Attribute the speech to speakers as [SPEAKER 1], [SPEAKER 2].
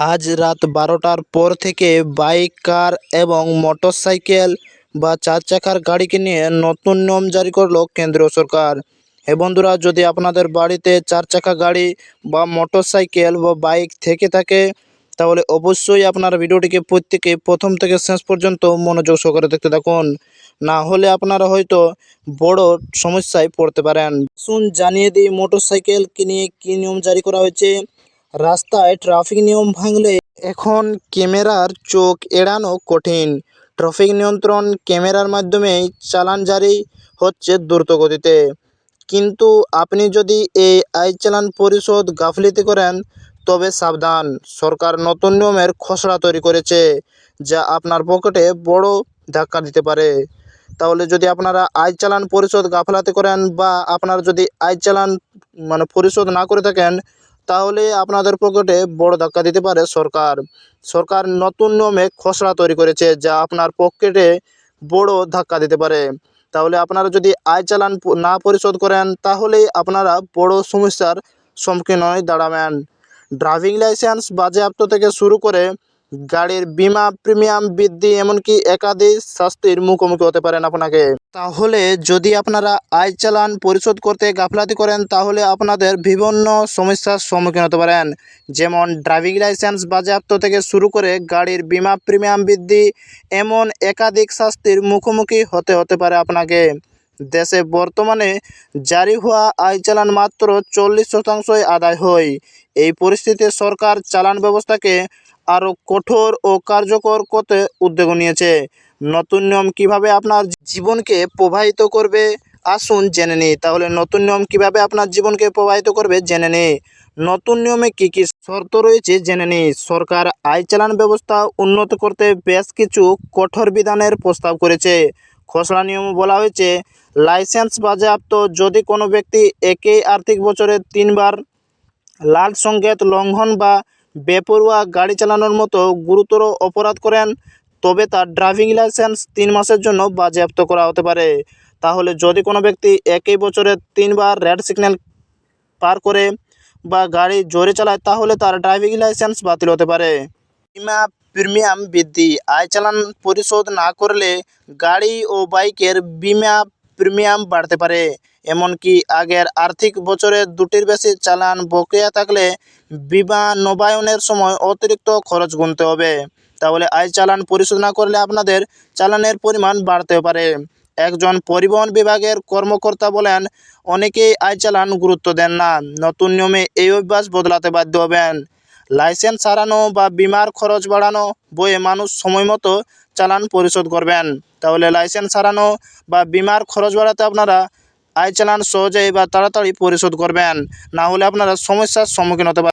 [SPEAKER 1] আজ রাত বারোটার পর থেকে বাইক, কার এবং মোটরসাইকেল বা চার চাকার গাড়িকে নিয়ে নতুন নিয়ম জারি করল কেন্দ্রীয় সরকার। হে বন্ধুরা, যদি আপনাদের বাড়িতে চার চাকা গাড়ি বা মোটরসাইকেল বা বাইক থেকে থাকে, তাহলে অবশ্যই আপনার ভিডিওটিকে প্রত্যেকে প্রথম থেকে শেষ পর্যন্ত মনোযোগ সহকারে দেখতে থাকুন। না হলে আপনারা হয়তো বড় সমস্যায় পড়তে পারেন। শুন জানিয়ে দিই, মোটরসাইকেলকে নিয়ে কী নিয়ম জারি করা হয়েছে। রাস্তায় ট্রাফিক নিয়ম ভাঙলে এখন ক্যামেরার চোখ এড়ানো কঠিন। ট্রাফিক নিয়ন্ত্রণ ক্যামেরার মাধ্যমেই চালান জারি হচ্ছে দ্রুত গতিতে কিন্তু আপনি যদি এই আই চালান পরিশোধ গাফিলতি করেন, তবে সাবধান। সরকার নতুন নিয়মের খসড়া তৈরি করেছে, যা আপনার পকেটে বড় ধাক্কা দিতে পারে। তাহলে যদি আপনারা আয় চালান পরিশোধ গাফলাতি করেন বা আপনার যদি আয় চালান মানে পরিশোধ না করে থাকেন তাহলে আপনাদের পকেটে বড় ধাক্কা দিতে পারে সরকার। সরকার নতুন নিয়মে খসড়া তৈরি করেছে যা আপনার পকেটে বড় ধাক্কা দিতে পারে। তাহলে আপনারা যদি আয় চালান না পরিশোধ করেন তাহলেই আপনারা বড় সমস্যার সম্মুখীন হয়ে দাঁড়াবেন। ড্রাইভিং লাইসেন্স বাজেয়াপ্ত থেকে শুরু করে গাড়ির বিমা প্রিমিয়াম বৃদ্ধি এমনকি একাধিক শাস্তির মুখোমুখি হতে পারেন আপনাকে। তাহলে যদি আপনারা আয় চালান পরিশোধ করতে গাফলাতি করেন, তাহলে আপনাদের বিভিন্ন সমস্যার সম্মুখীন হতে পারেন। যেমন ড্রাইভিং লাইসেন্স বাজেয়াপ্ত থেকে শুরু করে গাড়ির বিমা প্রিমিয়াম বৃদ্ধি এমন একাধিক শাস্তির মুখোমুখি হতে হতে পারে আপনাকে। দেশে বর্তমানে জারি হওয়া আয় চালান মাত্র চল্লিশ শতাংশই আদায় হয়। এই পরিস্থিতিতে সরকার চালান ব্যবস্থাকে আরও কঠোর ও কার্যকর করতে উদ্যোগ নিয়েছে। নতুন নিয়ম কীভাবে আপনার জীবনকে প্রভাবিত করবে? আসুন জেনে নিই। তাহলে নতুন নিয়ম কীভাবে আপনার জীবনকে প্রভাবিত করবে জেনে নিই। নতুন নিয়মে কী কী শর্ত রয়েছে জেনে নিই। সরকার আয় চালান ব্যবস্থা উন্নত করতে বেশ কিছু কঠোর বিধানের প্রস্তাব করেছে। খসড়া নিয়মে বলা হয়েছে, লাইসেন্স বাজেয়াপ্ত যদি কোনো ব্যক্তি একই আর্থিক বছরে তিনবার লাল সংকেত লঙ্ঘন বা বেপরোয়া গাড়ি চালানোর মতো গুরুতর অপরাধ করেন, তবে তার ড্রাইভিং লাইসেন্স তিন মাসের জন্য বাজেয়াপ্ত করা হতে পারে। তাহলে যদি কোনো ব্যক্তি একই বছরে তিনবার রেড সিগন্যাল পার করে বা গাড়ি জোরে চালায়, তাহলে তার ড্রাইভিং লাইসেন্স বাতিল হতে পারে। বিমা প্রিমিয়াম বৃদ্ধি। আয় চালান পরিশোধ না করলে গাড়ি ও বাইকের বিমা প্রিমিয়াম বাড়তে পারে। এমনকি আগের আর্থিক বছরে দুটির বেশি চালান বকেয়া থাকলে বিমা নবায়নের সময় অতিরিক্ত খরচ গুনতে হবে। তাহলে আয় চালান পরিশোধ না করলে আপনাদের চালানের পরিমাণ বাড়তে পারে। একজন পরিবহন বিভাগের কর্মকর্তা বলেন, অনেকেই আয় চালান গুরুত্ব দেন না। নতুন নিয়মে এই অভ্যাস বদলাতে বাধ্য হবেন। লাইসেন্স হারানো বা বিমার খরচ বাড়ানো বয়ে মানুষ সময় মতো চালান পরিশোধ করবেন। তাহলে লাইসেন্স হারানো বা বিমার খরচ বাড়াতে আপনারা আয় চালান সহজে বা তাড়াতাড়ি পরিশোধ করবেন। না হলে আপনারা সমস্যার সম্মুখীন হতে পারেন